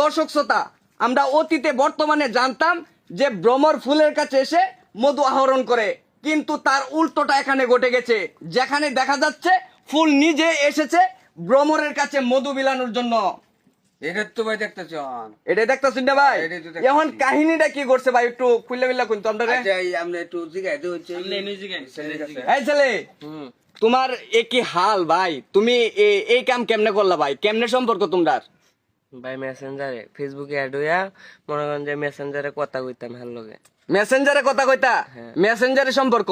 দর্শক শ্রোতা আমরা অতীতে বর্তমানে জানতাম যে ভ্রমর ফুলের কাছে এসে মধু আহরণ করে। কিন্তু তার উল্টোটা এখানে ঘটে গেছে যেখানে দেখা যাচ্ছে ফুল নিজে এসেছে ভ্রমরের কাছে মধু বিলানোর জন্য। এটা তো ভাই দেখতেছ এটা দেখতেছেন না ভাই? এটাই তো দেখতাছি। এখন কাহিনীটা কি করছে ভাই একটু খুললে মিল্লা কিন্তু আমরা আমরা একটু জিগাই দিই এই ছেলে তোমার এ কি হাল ভাই? তুমি এই কাম কেমনে করলা ভাই? কেমনে সম্পর্ক তোমরার ভাই মেসেঞ্জারে ফেসবুকে অ্যাড হইয়া মনে করেন যে মেসেঞ্জারে কথা কইতাম হ্যার লগে। মেসেঞ্জারে কথা কইতা? হ্যাঁ। মেসেঞ্জারে সম্পর্ক?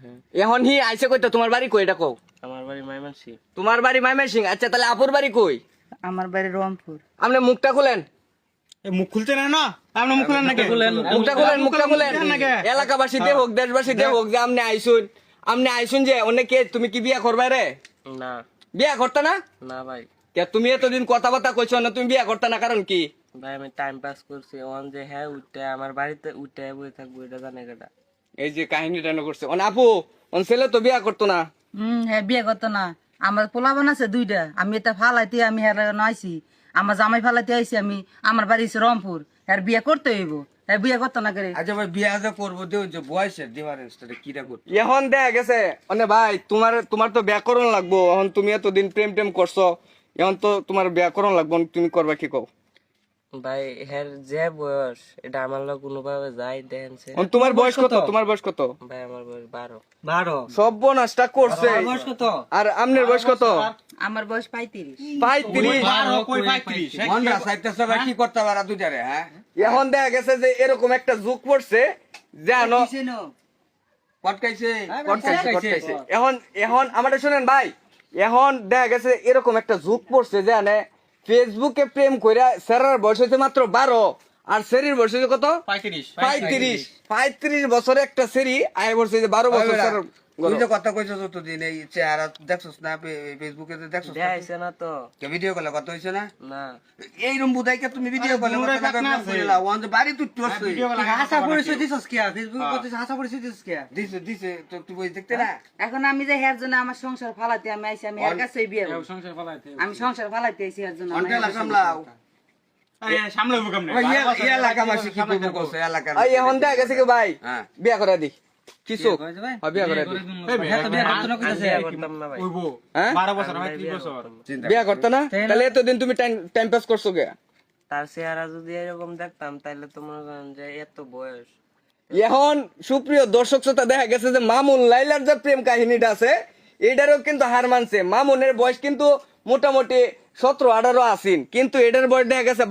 হ্যাঁ। এখন হি আইসে কইতা তোমার বাড়ি কই এটা কও? আমার বাড়ি মাইমানসি তোমার বাড়ি মাইমের আচ্ছা তাহলে আপুর বাড়ি কই? আমার বাড়ি রংপুর। আপনি মুখটা খুলেন। মুখ খুলতে না না? আপনি মুখ খুলেন নাকি? মুখটা খুলেন। মুখটা খুলেন এলাকাবাসীতে হোক দেশবাসীতে হোক যে আপনি আইসুন। আপনি আইসুন যে অনেকে তুমি কি বিয়া করবে রে? না। বিয়া করতে না? না ভাই। কে তুমি এতদিন কথাবার্তা কইছো না তুমি বিয়া করতে না কারণ কি? ভাই আমি টাইম পাস করছি। ওন যে হ্যাঁ উঠতে আমার বাড়িতে উঠতে বই থাকব এটা জানে কেটা। এই যে কাহিনী না করছে। অন আপু অন ছেলে তো বিয়া করতো না? হম হ্যাঁ বিয়ে করতো না। আমার পোলাবান আছে দুইটা। আমি এটা ফালাইতে আমি হ্যাঁ নাইছি। আমার জামাই ফালাইতে আইছি আমি। আমার বাড়ি হচ্ছে রংপুর। হ্যাঁ বিয়ে করতে হইব। হ্যাঁ বিয়ে করতো না করে। আচ্ছা ভাই বিয়া যে করব দেও যে বয়সের ডিফারেন্সটা কিটা করতে? এখন দেখা গেছে। অনে ভাই তোমার তোমার তো ব্যাকরণ লাগবো। এখন তুমি এতদিন প্রেম টেম করছ। এখন তো তোমার ব্যাকরণ লাগবো তুমি করবা কি কও? ভাই হ্যাঁ যে বয়স এটা আমার লোক কোনোভাবে যাই এখন তোমার বয়স কত? তোমার বয়স কত? ভাই আমার বয়স বারো। বারো? সব নষ্টা করছে। কত? আর আমনের বয়স কত? আমার বয়স পঁয়ত্রিশ। পঁয়ত্রিশ। বারো কই পঁয়ত্রিশ? মনরা সাইডটা সবাই কি করতে পারা দুইটারে হ্যাঁ? এখন দেখা গেছে যে এরকম একটা যুগ পড়ছে জানো পটকাইছে কটকাইছে, কটকাইছে। এখন এখন আমাদের শুনেন ভাই। এখন দেখা গেছে এরকম একটা যুগ পড়ছে জানে ফেসবুকে প্রেম কইরা স্যারের বয়স হয়েছে মাত্র বারো আর সেরির বয়স হয়েছে কত? পঁয়ত্রিশ পঁয়ত্রিশ। পঁয়ত্রিশ। বছরে একটা সেরি আয় বলছে যে বারো বছর তুই যে কথা কইছো যতদিন এই চেহারা দেখছস না ফেসবুকে দেখছস না দেখাইছে না তো। ভিডিও কলে কথা হইছে না? না। এই রুম বুদাইকে তুমি ভিডিও কলে কথা কইলা ওয়ান যে বাড়ি তুই টস হাসা পরিচয় দিছস কি ফেসবুক কত হাসা পরিচয় দিছস কি দিছে দিছে তো তুই বই দেখতে না এখন আমি যে হের জন্য আমার সংসার ফালাইতে আমি আইছি আমি বিয়ে সংসার ফলাইতে আমি সংসার ফালাইতে আইছি হের জন্য অন্টেল সামলাও। সামলাবো কেমনে? ওই ইয়া- ইয়া এলাকা মাসি কি কইছে এখন দেখা গেছে কি ভাই? হ্যাঁ। বিয়া করে দি বিয়া করে না ভাই। হ্যাঁ? বারো বছর পঁয়ত্রিশ বছর। চিন্তা বিয়া করতে না? তাহলে এতদিন তুমি টাইম টাইম পাস করছ গে? তার চেহারা যদি এরকম দেখতাম তাহলে তো মনে করেন যে এত বয়স। এখন সুপ্রিয় দর্শক শ্রোতা দেখা গেছে যে মামুন লাইলার যে প্রেম কাহিনীটা আছে এটারও কিন্তু হার মানছে। মামুনের বয়স কিন্তু মোটামুটি সতেরো আঠারো আসিন কিন্তু এটার বয়স দেখা গেছে